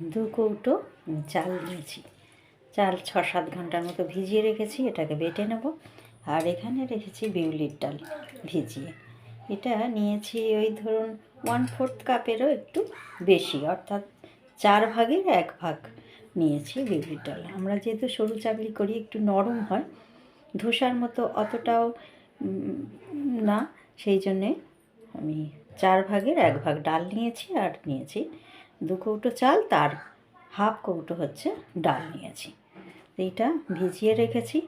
দু কৌটো চাল নিয়েছি চাল ছ সাত ঘণ্টার মতো ভিজিয়ে রেখেছি, এটাকে বেটে নেব। আর এখানে রেখেছি বিউলির ডাল ভিজিয়ে। এটা নিয়েছি ওই ধরুন ওয়ান ফোর্থ কাপেরও একটু বেশি, অর্থাৎ চার ভাগের এক ভাগ নিয়েছি বিউলির ডাল। আমরা যেহেতু সরু চাকরি করি, একটু নরম হয়, ধোসার মতো অতটাও না, সেই জন্যে আমি চার ভাগের এক ভাগ ডাল নিয়েছি আর নিয়েছি দু কৌটো চাল, তার হাফ কৌটো হচ্ছে ডাল নিয়েছি। এইটা ভিজিয়ে রেখেছি,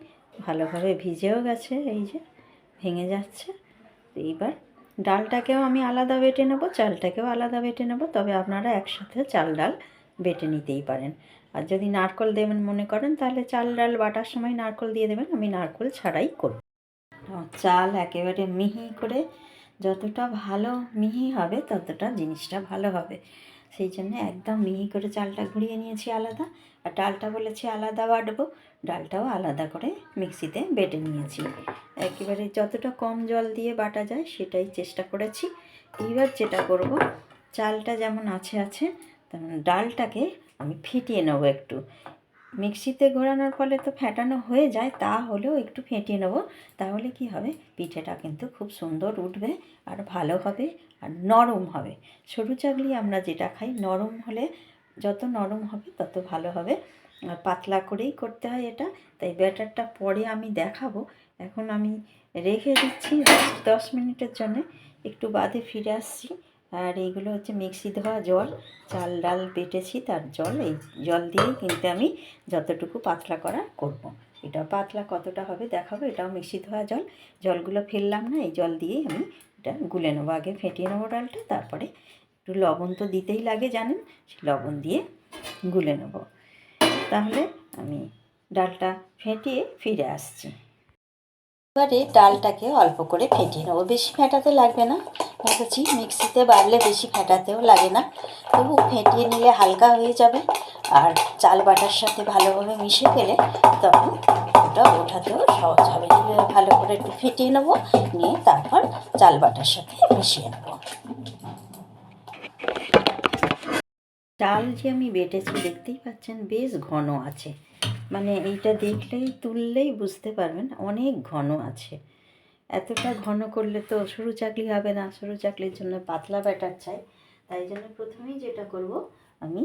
ভালোভাবে ভিজেও গেছে, এই যে ভেঙে যাচ্ছে। এইবার ডালটাকেও আমি আলাদা বেটে নেব, চালটাকেও আলাদা বেটে নেব, তবে আপনারা একসাথে চাল ডাল বেটে নিতেই পারেন। আর যদি নারকল দেবেন মনে করেন, তাহলে চাল ডাল বাটার সময় নারকল দিয়ে দেবেন, আমি নারকল ছাড়াই করব। চাল একেবারে মিহি করে, যতটা ভালো মিহি হবে, ততটা জিনিসটা ভালো হবে। সেই জন্য একদম মিহি করে চালটা ঘুরিয়ে নিয়েছি আলাদা। আর ডালটা বলেছি আলাদা বাটবো, ডালটাও আলাদা করে মিক্সিতে বেটে নিয়েছি। একেবারে যতটা কম জল দিয়ে বাটা যায় সেটাই চেষ্টা করেছি। এইবার যেটা করব, চালটা যেমন আছে আছে তেমন ডালটাকে আমি ফিটিয়ে নেব একটু। মিক্সিতে ঘোরানোর ফলে তো ফেটানো হয়ে যায়, তা হলেও একটু ফেটিয়ে নেব। তাহলে কি হবে? পিঠেটা কিন্তু খুব সুন্দর উঠবে আর ভালো হবে আর নরম হবে। সরু চাগলি আমরা যেটা খাই, নরম হলে যত নরম হবে তত ভালো হবে। আর পাতলা করেই করতে হয় এটা, তাই ব্যাটারটা পরে আমি দেখাবো। এখন আমি রেখে দিচ্ছি, দশ মিনিটের জন্য। একটু বাদে ফিরে আসছি। আর এইগুলো হচ্ছে মিক্সি ধোয়া জল, চাল ডাল বেটেছি তার জল, এই জল দিয়েই কিন্তু আমি যতটুকু পাতলা করা করব। এটা পাতলা কতটা হবে দেখাবো, এটাও মিক্সি ধোয়া জল। জলগুলো ফেললাম না, এই জল দিয়েই আমি এটা গুলে নেব। আগে ফেটিয়ে নেব ডালটা, তারপরে একটু লবণ তো দিতেই লাগে, জানেন? সেই লবণ দিয়ে গুলে নেব। তাহলে আমি ডালটা ফেটিয়ে ফিরে আসছি। এবারে ডালটাকে অল্প করে ফেটিয়ে নেব। বেশি ফেটাতে লাগবে না। দেখেছি মিক্সিতে বাড়লে বেশি ফেটাতেও লাগে না। তবু ফেটিয়ে নিলে হালকা হয়ে যাবে আর চাল বাটার সাথে ভালোভাবে মিশে গেলে তখন ওটা ওঠাতেও সহজ হবে। ভালো করে একটু ফেটিয়ে নেব, নিয়ে তারপর চাল বাটার সাথে মিশিয়ে নেব। চাল যে আমি বেটেছি, দেখতেই পাচ্ছেন বেশ ঘন আছে। মানে এইটা দেখলেই, তুললেই বুঝতে পারবেন অনেক ঘন আছে। এতটা ঘন করলে তো সরু চাকলি হবে না, সরু চাকলির জন্য পাতলা ব্যাটার চাই। তাই জন্য প্রথমেই যেটা করব, আমি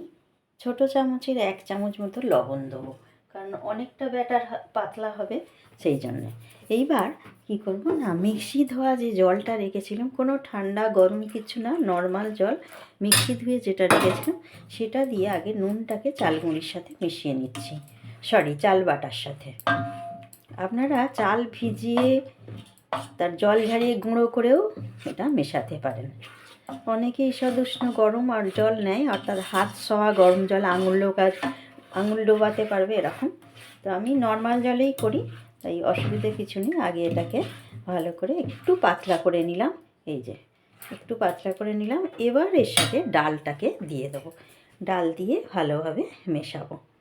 ছোট চামচের এক চামচ মতো লবণ দেবো। কারণ অনেকটা ব্যাটার পাতলা হবে সেই জন্যে। এইবার কি করব না, মিক্সি ধোয়া যে জলটা রেখেছিলাম, কোনো ঠান্ডা গরম কিছু না, নর্মাল জল মিক্সি ধুয়ে যেটা রেখেছিলাম, সেটা দিয়ে আগে নুনটাকে চালগুঁড়ির সাথে মিশিয়ে নিচ্ছি। সরি, চাল বাটার সাথে। আপনারা চাল ভিজিয়ে তার জল ঝারিয়ে গুঁড়ো করেও এটা মেশাতে পারেন। অনেকেই সদুষ্ণ গরম আর জল নেয় অর্থাৎ হাত সওয়া গরম জল, আঙুল ডোকা আঙুল ডোবাতে পারবে এরকম। তো আমি নর্মাল জলেই করি, তাই অসুবিধে কিছু নেই। আগে এটাকে ভালো করে একটু পাতলা করে নিলাম। এই যে, একটু পাতলা করে নিলাম। এবার এর সাথে ডালটাকে দিয়ে দেবো। ডাল দিয়ে ভালোভাবে মেশাবো ব্যাস।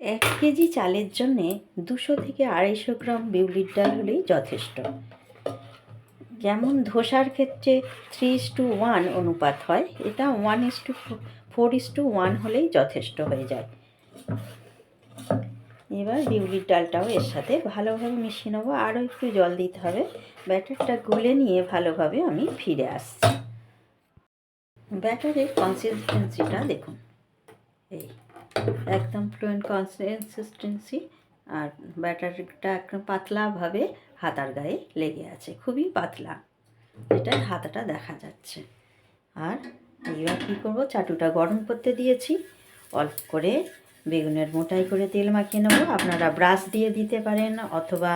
এক কেজি চালের জন্যে দুশো থেকে আড়াইশো গ্রাম বিউলির ডাল হলেই যথেষ্ট। যেমন ধোসার ক্ষেত্রে থ্রি ইস টু ওয়ান অনুপাত হয়, এটা one is two four is two one হলেই যথেষ্ট হয়ে যায়। এবার বিউলির ডালটাও এর সাথে ভালোভাবে মিশিয়ে নেব, আরও একটু জল দিতে হবে, ব্যাটারটা গুলে নিয়ে ভালোভাবে আমি ফিরে আসছি। ব্যাটারের কনসিস্টেন্সিটা দেখুন। এই, একদম ফ্লুয়েন্ট কনসিস্টেন্সি আর ব্যাটারটা একদম পাতলাভাবে হাতার গায়ে লেগে আছে, খুবই পাতলা। এটা হাতাটা দেখা যাচ্ছে। আর এবার কী করব? চাটুটা গরম করতে দিয়েছি। অল্প করে বেগুনের মোটাই করে তেল মাখিয়ে নেব। আপনারা ব্রাশ দিয়ে দিতে পারেন অথবা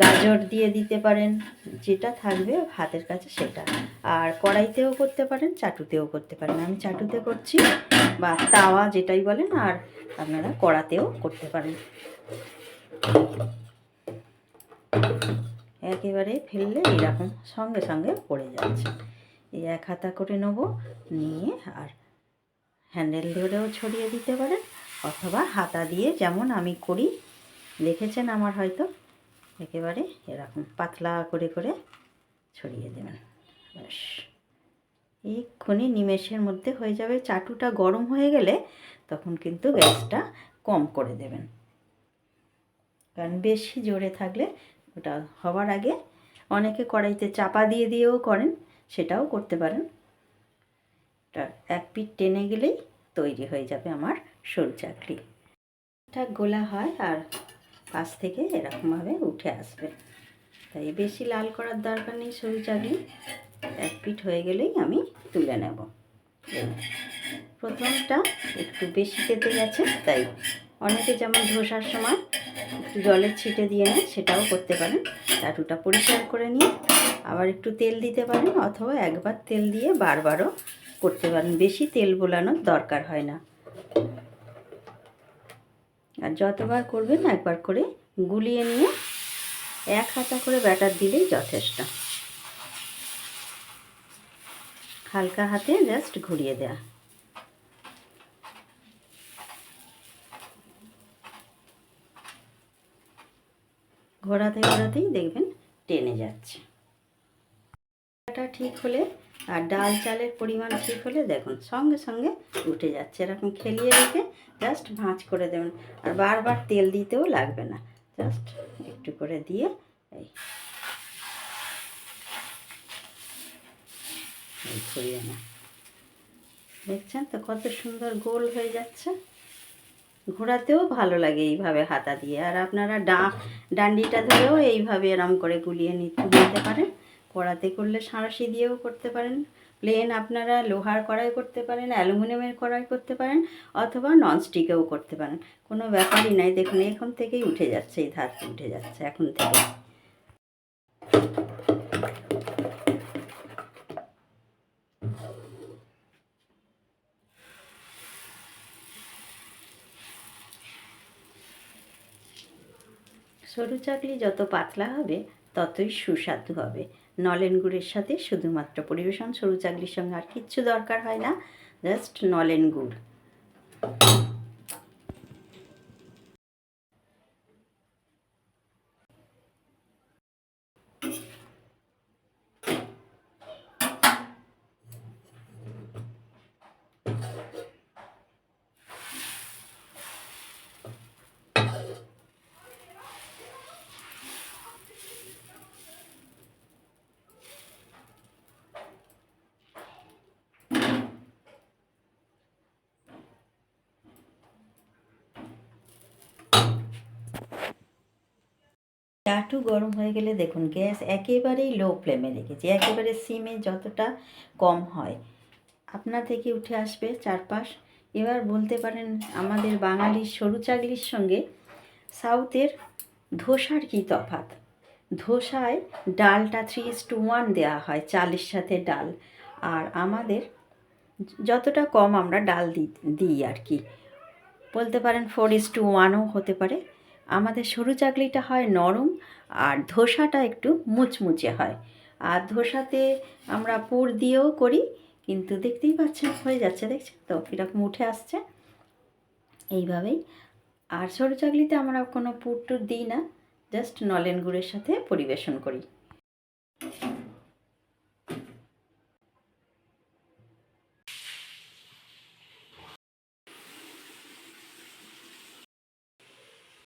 গাজর দিয়ে দিতে পারেন, যেটা থাকবে হাতের কাছে সেটা। আর কড়াইতেও করতে পারেন, চাটুতেও করতে পারেন। আমি চাটুতে করছি, বা তাওয়া যেটাই বলেন, আর আপনারা কড়াতেও করতে পারেন। একেবারে ফেললে এরকম সঙ্গে সঙ্গে পড়ে যাচ্ছে। এই এক হাতা করে নেব, নিয়ে আর হ্যান্ডেল ধরেও ছড়িয়ে দিতে পারেন, অথবা হাতা দিয়ে যেমন আমি করি। দেখেছেন আমার হয়তো? একেবারে এরকম পাতলা করে করে ছড়িয়ে দেবেন। ব্যাস। এক্ষুনি নিমেষের মধ্যে হয়ে যাবে, চাটুটা গরম হয়ে গেলে তখন কিন্তু গ্যাসটা কম করে দেবেন। কারণ বেশি জোরে থাকলে ওটা হওয়ার আগে অনেকে কড়াইতে চাপা দিয়ে দিয়েও করেন, সেটাও করতে পারেন। এটা এক পিঠ টেনে গেলেই তৈরি হয়ে যাবে আমার সরু চাকরি গোলা হয় আর পাশ থেকে এরকমভাবে উঠে আসবে। তাই বেশি লাল করার দরকার নেই সরু চাকরি এক পিঠ হয়ে গেলেই আমি তুলে নেব। প্রথমটা একটু বেশি কেটে গেছে, তাই অনেকে যেমন ধোসার সময় একটু জলের ছিটে দিয়ে নেয়, সেটাও করতে পারেন। চাটুটা পরিষ্কার করে নিয়ে আবার একটু তেল দিতে পারেন, অথবা একবার তেল দিয়ে বারবারও করতে পারেন। বেশি তেল বোলানোর দরকার হয় না। আর যতবার করবেন একবার করে গুলিয়ে নিয়ে এক হাতা করে ব্যাটার দিলেই যথেষ্ট। হালকা হাতে জাস্ট ঘুরিয়ে দেওয়া ঘোরাতে ঘোরাতেই দেখবেন টেনে যাচ্ছে। এটা ঠিক হলে আর ডাল চালের পরিমাণ ঠিক হলে দেখুন, সঙ্গে সঙ্গে উঠে যাচ্ছে। এরকম খেলিয়ে রেখে জাস্ট ভাঁজ করে দেবেন। আর বারবার তেল দিতেও লাগবে না। জাস্ট একটু করে দিয়ে এই না দেখছেন তো কত সুন্দর গোল হয়ে যাচ্ছে? ঘোরাতেও ভালো লাগে এইভাবে হাতা দিয়ে। আর আপনারা ডা ডান্ডিটা ধরেও এইভাবে এরম করে গুলিয়ে নিতে পারেন। কড়াতে করলে সাঁড়াশি দিয়েও করতে পারেন। প্লেন আপনারা লোহার কড়াই করতে পারেন, অ্যালুমিনিয়ামের কড়াই করতে পারেন, অথবা ননস্টিকেও করতে পারেন। কোনো ব্যাপারই নাই। দেখুন, এখন থেকেই উঠে যাচ্ছে, এই ধার উঠে যাচ্ছে, এখন থেকে সরু চাকলি যত পাতলা হবে ততই সুস্বাদু হবে। নলেন গুড়ের সাথে শুধুমাত্র পরিবেশন, সরু চাকলির সঙ্গে আর কিচ্ছু দরকার হয় না, জাস্ট নলেন গুড়। চাটু গরম হয়ে গেলে দেখুন, গ্যাস একেবারেই লো ফ্লেমে রেখেছি, একেবারে সিমে যতটা কম হয়। আপনা থেকে উঠে আসবে চারপাশ। এবার বলতে পারেন, আমাদের বাঙালির সরু চাকলির সঙ্গে সাউথের ধোসার কী তফাৎ? ধোসায় ডালটা থ্রি ইস টু ওয়ান দেওয়া হয়, চালের সাথে ডাল। আর আমাদের যতটা কম আমরা ডাল দিই আর কি। বলতে পারেন ফোর ইস টু ওয়ানও হতে পারে। আমাদের সরু চাকলিটা হয় নরম আর ধোসাটা একটু মুচমুচে হয়। আর ধোসাতে আমরা পুর দিয়েও করি, কিন্তু দেখতেই পাচ্ছেন হয়ে যাচ্ছে, দেখছেন তো? কীরকম উঠে আসছে। এইভাবেই। আর সরু চাকলিতে আমরা কোনো পুর টুর দিই না, জাস্ট নলেন গুড়ের সাথে পরিবেশন করি।